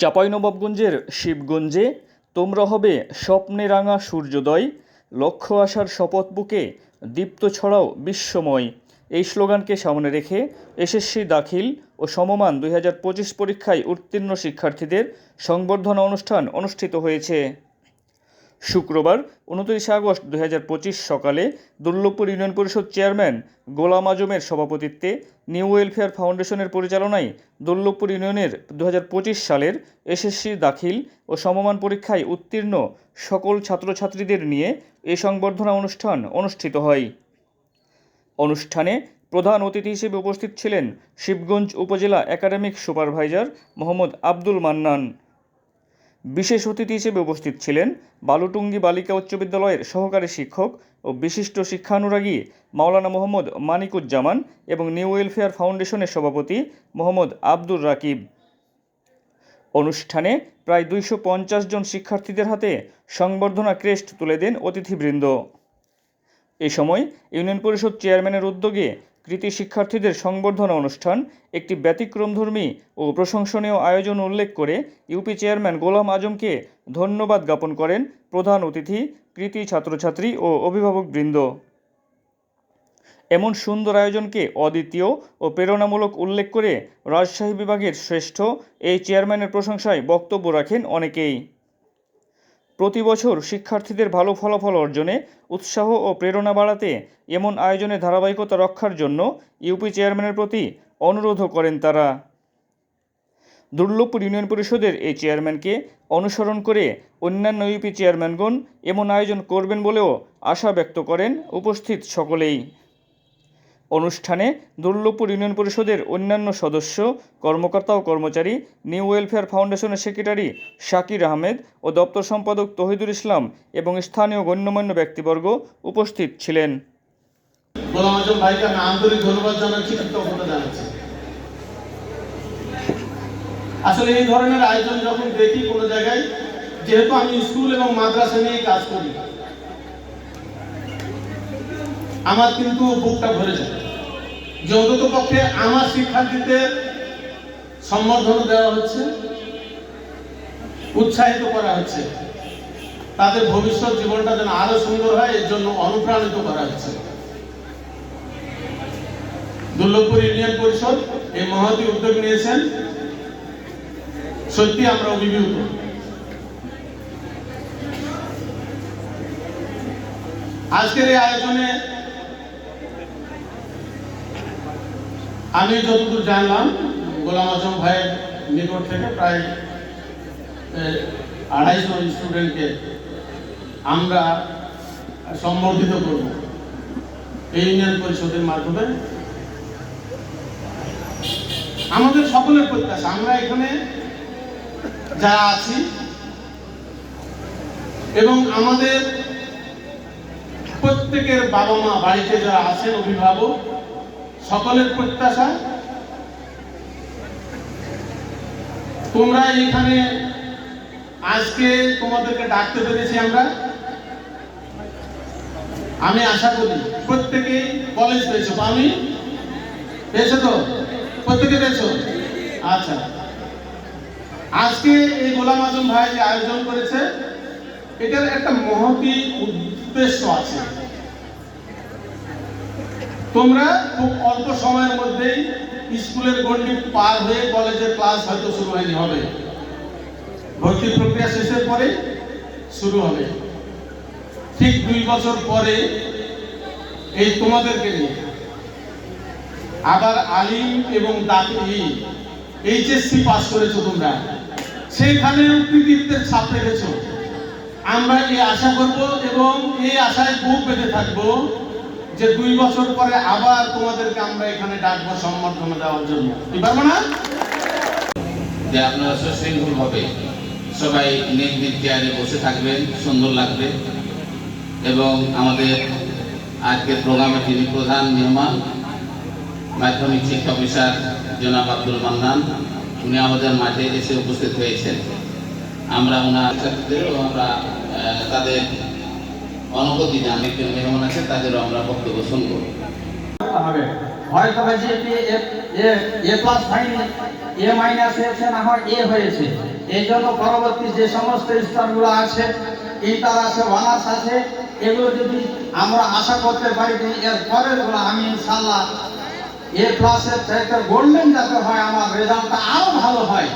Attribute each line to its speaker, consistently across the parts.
Speaker 1: চাঁপাইনবাবগঞ্জের শিবগঞ্জে তোমরা হবে স্বপ্নে রাঙা সূর্যোদয়, লক্ষ্য আসার শপথ বুকে দীপ্ত ছড়াও বিশ্বময় এই স্লোগানকে সামনে রেখে এসএসসি দাখিল ও সমমান দুই হাজার পঁচিশ পরীক্ষায় উত্তীর্ণ শিক্ষার্থীদের সংবর্ধনা অনুষ্ঠান অনুষ্ঠিত হয়েছে। শুক্রবার, উনত্রিশে আগস্ট দুই সকালে দুর্লভপুর ইউনিয়ন পরিষদ চেয়ারম্যান গোলাম আজমের সভাপতিত্বে নিউ ওয়েলফেয়ার ফাউন্ডেশনের পরিচালনায় দুর্লভপুর ইউনিয়নের দু হাজার পঁচিশ সালের এসএসসি দাখিল ও সমমান পরীক্ষায় উত্তীর্ণ সকল ছাত্রছাত্রীদের নিয়ে এ সংবর্ধনা অনুষ্ঠান অনুষ্ঠিত হয়। অনুষ্ঠানে প্রধান অতিথি হিসেবে উপস্থিত ছিলেন শিবগঞ্জ উপজেলা একাডেমিক সুপারভাইজার মোহাম্মদ আব্দুল মান্নান। বিশেষ অতিথি হিসেবে উপস্থিত ছিলেন বালুটুঙ্গি বালিকা উচ্চ বিদ্যালয়ের সহকারী শিক্ষক ও বিশিষ্ট শিক্ষানুরাগী মাওলানা মোহাম্মদ মানিকুজ্জামান এবং নিউ ওয়েলফেয়ার ফাউন্ডেশনের সভাপতি মোহাম্মদ আব্দুর রাকিব। অনুষ্ঠানে প্রায় দুইশো পঞ্চাশ জন শিক্ষার্থীদের হাতে সংবর্ধনা ক্রেস্ট তুলে দেন অতিথিবৃন্দ। এ সময় ইউনিয়ন পরিষদ চেয়ারম্যানের উদ্যোগে কৃতি শিক্ষার্থীদের সংবর্ধনা অনুষ্ঠান, একটি ব্যতিক্রমধর্মী ও প্রশংসনীয় আয়োজন উল্লেখ করে ইউপি চেয়ারম্যান গোলাম আজমকে ধন্যবাদ জ্ঞাপন করেন প্রধান অতিথি, কৃতি ছাত্রছাত্রী ও অভিভাবকবৃন্দ এমন সুন্দর আয়োজনকে অদ্বিতীয় ও প্রেরণামূলক উল্লেখ করে রাজশাহী বিভাগের শ্রেষ্ঠ এই চেয়ারম্যানের প্রশংসায় বক্তব্য রাখেন অনেকেই। প্রতি বছর শিক্ষার্থীদের ভালো ফলাফল অর্জনে উৎসাহ ও প্রেরণা বাড়াতে এমন আয়োজনে ধারাবাহিকতা রক্ষার জন্য ইউপি চেয়ারম্যানের প্রতি অনুরোধও করেন তারা। দুর্লভপুর ইউনিয়ন পরিষদের এই চেয়ারম্যানকে অনুসরণ করে অন্যান্য ইউপি চেয়ারম্যানগণ এমন আয়োজন করবেন বলেও আশা ব্যক্ত করেন উপস্থিত সকলেই। অনুষ্ঠানে দুর্লভপুর ইউনিয়ন পরিষদের অন্যান্য সদস্য, কর্মকর্তা ও কর্মচারী, নিউ ওয়েলফেয়ার ফাউন্ডেশনের সেক্রেটারি শাকির আহমেদ ও দপ্তর সম্পাদক তহিদুল ইসলাম এবং স্থানীয় গণ্যমান্য ব্যক্তিবর্গ উপস্থিত ছিলেন।
Speaker 2: আসলে এই ধরনের আয়োজন যখন দেখি কোনো জায়গায়, যেহেতু আমি স্কুল এবং মাদ্রাসা নিয়ে কাজ করি, আমার কিন্তু বুকটা ভরে যায়। যে পক্ষে আমার শিক্ষার্থীদের সম্বর্ধনা দেওয়া হচ্ছে, উৎসাহিত করা হচ্ছে। তাদের ভবিষ্যৎ জীবনটা যেন আরও সুন্দর হয়, এর জন্য অনুপ্রাণিত করা হচ্ছে। দুর্লভপুর ইউনিয়ন পরিষদ এই মহতি উদ্যোগ নিয়েছেন। সত্যি আমরা অভিভূত। আজকের এই আয়োজনে আমি যতদূর জানলাম, গোলাম আজম ভাইয়ের নিকট থেকে প্রায় আড়াইশো স্টুডেন্টকে আমরা সম্বর্ধিত করব এই ইউনিয়ন পরিষদের মাধ্যমে। আমাদের সকলের প্রত্যাশা, আমরা এখানে যারা আছি এবং আমাদের প্রত্যেকের বাবা মা বাড়িতে যারা আছেন, অভিভাবক সকলের প্রত্যাশা? তোমরা এখানে আজকে তোমাদেরকে ডাকতে পেরেছি আমরা। আমি আশা করি প্রত্যেকেই কলেজ পেয়েছ আমি পেয়েছ তো? প্রত্যেকে পেয়েছ আচ্ছা। আজকে এই গোলাম আজম ভাই যে আয়োজন করেছে, এটার একটা মহতি উদ্দেশ্য আছে। তোমরা খুব অল্প সময়ের মধ্যেই স্কুলের গণ্ডি পার হয়ে কলেজের ক্লাস হয়তো শুরু হয়নি, হবে। ভর্তি প্রক্রিয়া শেষের পরে শুরু হবে। ঠিক দুই বছর পরে এই তোমাদেরকে নিয়ে আবার আলিম এবং দাকি এইচএসসি পাস করেছ তোমরা। সেইখানে কৃতিত্বের ছাপ রেখেছো। আমরা এই আশা করব এবং এই আশায় বুক পেতে থাকব যে দুই বছর পরে আবার তোমাদেরকে আমরা এখানে ডাকবো সম্বর্ধনা দেওয়ার জন্য। পারব না?
Speaker 3: যে আপনারা সুশৃঙ্খল ভাবে সবাই নিজ চেয়ারে বসে থাকবেন, সুন্দর লাগবে। এবং আমাদের আজকের প্রোগ্রামের যিনি প্রধান মেহমান, মাধ্যমিক শিক্ষা অফিসার জনাব আব্দুল মান্নান। উনি আমাদের মাঠে এসে উপস্থিত হয়েছেন। আমরা ওনার ছাত্রদেরও আমরা তাদের একজন মেহমান আছে, তাদেরও আমরা বক্তব্য
Speaker 4: হবে। হয়তো হয়েছে এ প্লাস এ মাইনাস হয়েছে, না হয় এ হয়েছে। এই জন্য পরবর্তী যে সমস্ত স্তরগুলো আছে ইন্টার আছে অনার্স আছে, এগুলো যদি আমরা আশা করতে পারি যে এর পরেরগুলো আমি ইনশাল্লাহ এ প্লাসের গোল্ডেন যাতে হয়, আমার রেজাল্টটা আরও ভালো হয়।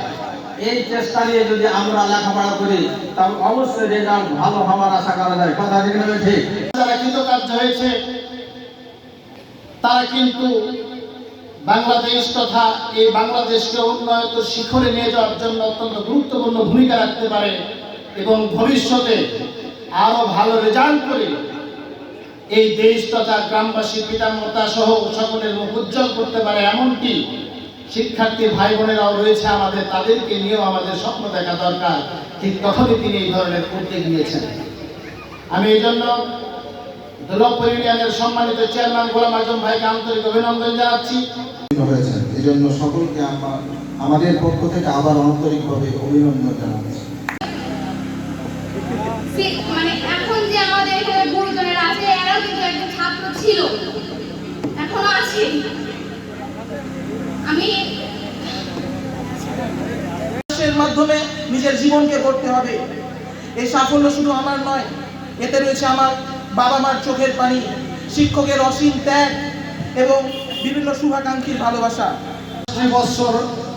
Speaker 4: এই চেষ্টা নিয়ে যদি আমরা লেখাপড়া করি তবে অবশ্যই রেজাল্ট ভালো হওয়ার আশা করা যায়। কথা ঠিক না ঠিক
Speaker 5: যারা কৃতকার্য হয়েছে। তারা কিন্তু বাংলাদেশ তথা এই বাংলাদেশকে উন্নত শিখরে নিয়ে যাওয়ার জন্য অত্যন্ত গুরুত্বপূর্ণ ভূমিকা রাখতে পারে এবং ভবিষ্যতে আরও ভালো রেজাল্ট করে এই দেশ তথা গ্রামবাসী, পিতামাতা সহ সকলের মুখ উজ্জ্বল করতে পারে এমনটি শিক্ষার্থী ভাই বোনেরাও রয়েছে আমাদের তাদেরকে নিয়েও আমাদের স্বপ্ন দেখা দরকার। ঠিক তখনই তিনি এই ধরনের উদ্যোগ নিয়েছেন। আমি এই জন্য দুর্লভপুর ইউনিয়নের সম্মানিত চেয়ারম্যান গোলাম আজম ভাইকে আন্তরিক অভিনন্দন জানাচ্ছি।
Speaker 6: হয়েছেন এই জন্য সকলকে আমরা আমাদের পক্ষ থেকে আবার আন্তরিকভাবে অভিনন্দন জানাচ্ছি।
Speaker 7: মানে এখন যে আমাদের এখানে গুরুজনেরা আছে এরাও কিন্তু একজন ছাত্র ছিল। এখনও আছে আমি
Speaker 8: এর মাধ্যমে নিজের জীবনকে করতে হবে। এই সাফল্য শুধু আমার নয়, এতে রয়েছে আমার বাবা মার চোখের পানি, শিক্ষকের অসীম ত্যাগ এবং বিভিন্ন শুভাকাঙ্ক্ষীর ভালোবাসা।
Speaker 4: বছর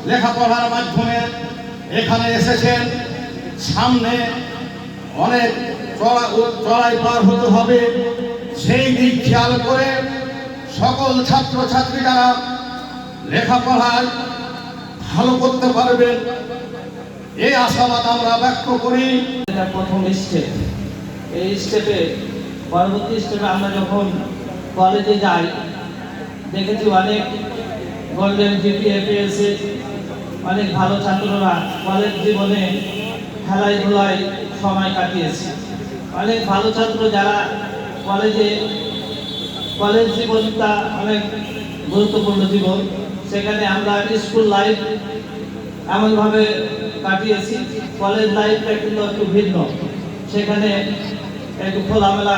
Speaker 4: লেখাপড়ার মাধ্যমে এখানে এসেছেন। সামনে অনেক চড়াই পার হতে হবে। সেই দিক খেয়াল করে সকল ছাত্র ছাত্রীরা লেখাপড়ায় ভালো করতে পারবেন। এই আশাবাদ আমরা ব্যক্ত করি।
Speaker 9: এটা প্রথম স্টেপ এই স্টেপে পরবর্তী স্টেপে আমরা যখন কলেজে যাই, দেখেছি অনেক গোল্ডেন জিপিএ পেয়েছে। অনেক ভালো ছাত্ররা কলেজ জীবনে খেলায় ধুলায় সময় কাটিয়েছে। অনেক ভালো ছাত্র যারা কলেজে কলেজ জীবনটা অনেক গুরুত্বপূর্ণ জীবন সেখানে আমরা স্কুল লাইফ এমনভাবে কাটিয়েছি। কলেজ লাইফটা কিন্তু একটু ভিন্ন। সেখানে একটু খোলামেলা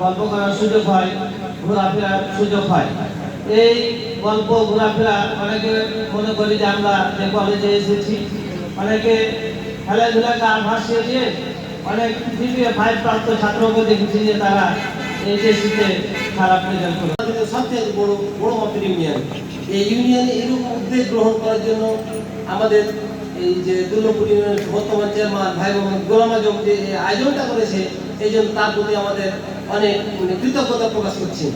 Speaker 9: গল্প করার সুযোগ হয়, ঘোরাফেরার সুযোগ হয়। এই গল্প, ঘোরাফেরা অনেকে মনে করি যে আমরা যে কলেজে এসেছি, অনেকে খেলাধুলাকে ভাসিয়ে দিয়ে অনেক জিপিএ ফাইভ প্রাপ্ত ছাত্রকে দেখেছি যে তারা এইচএসিতে খারাপ রেজাল্ট করে
Speaker 10: সবচেয়ে বড় বড় মাপের ইউনিয়ন এই ইউনিয়নে এরকম উদ্যোগ গ্রহণ করার জন্য আমাদের এই যে দুর্লভপুর ইউনিয়নের বর্তমান চেয়ারম্যান ভাই মোহাম্মদ গোলাম আজম যে আয়োজনটা করেছে, এই জন্য তার প্রতি আমাদের অনেক মানে কৃতজ্ঞতা প্রকাশ করছি।